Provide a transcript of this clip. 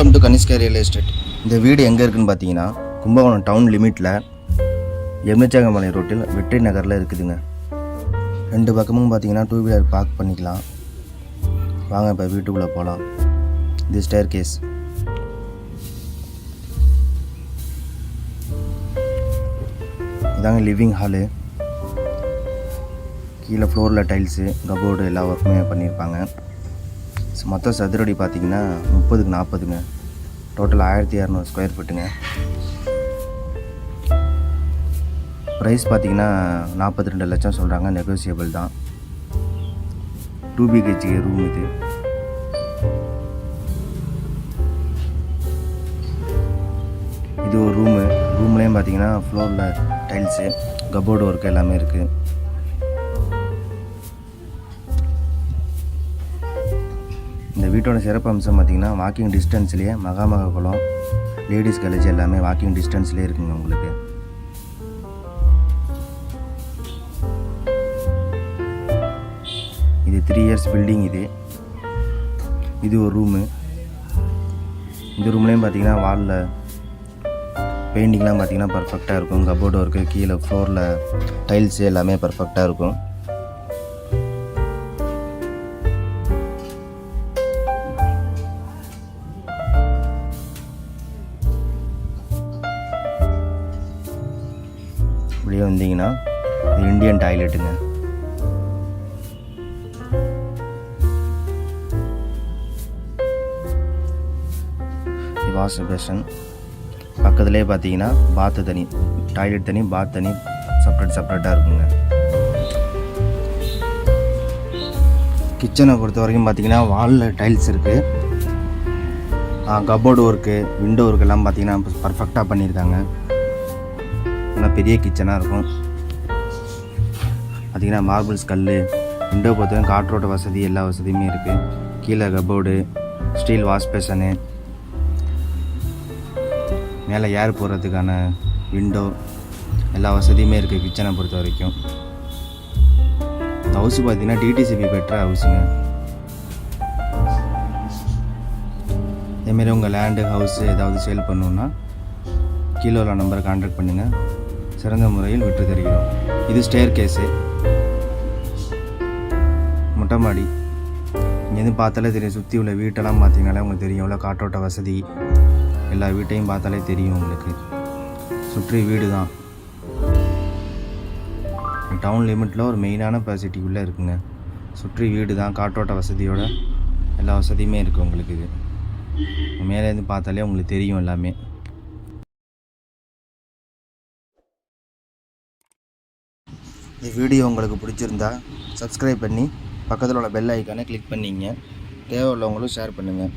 Welcome to Kanishka real estate இந்த வீடு எங்கே இருக்குன்னு பார்த்தீங்கன்னா கும்பகோணம் டவுன் லிமிட்டில் எம்எச்சாங்கமலை ரோட்டில் வெற்றி நகரில் இருக்குதுங்க. ரெண்டு பக்கமும் பார்த்தீங்கன்னா டூ வீலர் பார்க் பண்ணிக்கலாம். வாங்க இப்போ வீட்டுக்குள்ளே போகலாம் இது ஸ்டேர் கேஸ் இதாங்க லிவிங் ஹாலு கீழே ஃப்ளோரில் டைல்ஸு கபோர்டு எல்லா ஒர்க்குமே பண்ணியிருப்பாங்க. மொத்தம் சதுரடி பார்த்தீங்கன்னா முப்பதுக்கு நாற்பதுங்க. டோட்டல் ஆயிரத்தி இரநூறு ஸ்கொயர் ஃபீட்டுங்க ப்ரைஸ் பார்த்தீங்கன்னா நாற்பத்தி ரெண்டு லட்சம் சொல்கிறாங்க நெகோசியபிள் தான். டூ பிஹெச்கே ரூம் இது. இது ஒரு ரூமு ரூம்லேயும் பார்த்தீங்கன்னா ஃப்ளோரில் டைல்ஸு கபோர்டு ஒர்க் எல்லாமே இருக்குது வீட்டோட சிறப்பு அம்சம் பார்த்திங்கன்னா வாக்கிங் டிஸ்டன்ஸ்லேயே மகாமக குளம் லேடிஸ் காலேஜ் எல்லாமே வாக்கிங் டிஸ்டன்ஸ்லேயே இருக்குங்க உங்களுக்கு. இது த்ரீ இயர்ஸ் பில்டிங் இது. இது ஒரு ரூமு இந்த ரூம்லேயும் பார்த்திங்கன்னா வாலில் பெயிண்டிங்லாம் பார்த்திங்கன்னா பர்ஃபெக்டாக இருக்கும். கபோர்டு ஒர்க்கு கீழே ஃப்ளோரில் டைல்ஸு எல்லாமே பர்ஃபெக்டாக இருக்கும். இப்படியே வந்தீங்கன்னா இது இந்தியன் டாய்லெட்டுங்க வாஷ் பேஷன் பக்கத்துலேயே பார்த்தீங்கன்னா பாத்து தனி டாய்லெட் தனி பாத் தனி செப்பரேட் செப்பரேட்டாக இருக்குங்க. கிச்சனை பொறுத்த வரைக்கும் பார்த்தீங்கன்னா வாலில் டைல்ஸ் இருக்குது கபோர்டு ஒர்க்கு விண்டோ ஒர்க்கெல்லாம் பார்த்தீங்கன்னா பர்ஃபெக்டாக பண்ணியிருக்காங்க. நல்லா பெரிய கிச்சனாக இருக்கும். பார்த்தீங்கன்னா மார்பிள்ஸ் கல் விண்டோ பொறுத்தவரைக்கும் காற்றோட்ட வசதி எல்லா வசதியுமே இருக்குது கீழே கபோர்டு ஸ்டீல் வாஷ் பேஷனு மேலே ஏர் போடுறதுக்கான விண்டோ எல்லா வசதியுமே இருக்குது கிச்சனை பொறுத்த வரைக்கும். இந்த ஹவுஸ் பார்த்தீங்கன்னா டிடிசிபி பெற்ற ஹவுஸுங்க இதேமாரி உங்கள் லேண்டு ஹவுஸு ஏதாவது சேல் பண்ணணுன்னா கீழே உள்ள நம்பரை கான்டாக்ட் பண்ணுங்கள் சிறந்த முறையில் விற்று தருகிறோம். இது ஸ்டேர் கேஸு மொட்டை மாடி. இங்கேருந்து பார்த்தாலே தெரியும் சுற்றி உள்ள வீட்டெல்லாம் பார்த்தீங்கனாலே உங்களுக்கு தெரியும் எவ்வளோ காற்றோட்ட வசதி. எல்லா வீட்டையும் பார்த்தாலே தெரியும் உங்களுக்கு. சுற்றி வீடு தான் டவுன் லிமிட்டில் ஒரு மெயினான சிட்டிக்குள்ளே இருக்குங்க. சுற்றி வீடு தான் காற்றோட்ட வசதியோட எல்லா வசதியுமே இருக்குது உங்களுக்கு இது. மேலேருந்து பார்த்தாலே உங்களுக்கு தெரியும் எல்லாமே. இந்த வீடியோ உங்களுக்கு பிடிச்சிருந்தா சப்ஸ்கிரைப் பண்ணி பக்கத்தில் உள்ள பெல் ஐக்கானை கிளிக் பண்ணிங்க. தேவை உள்ளவங்களும் ஷேர் பண்ணுங்கள்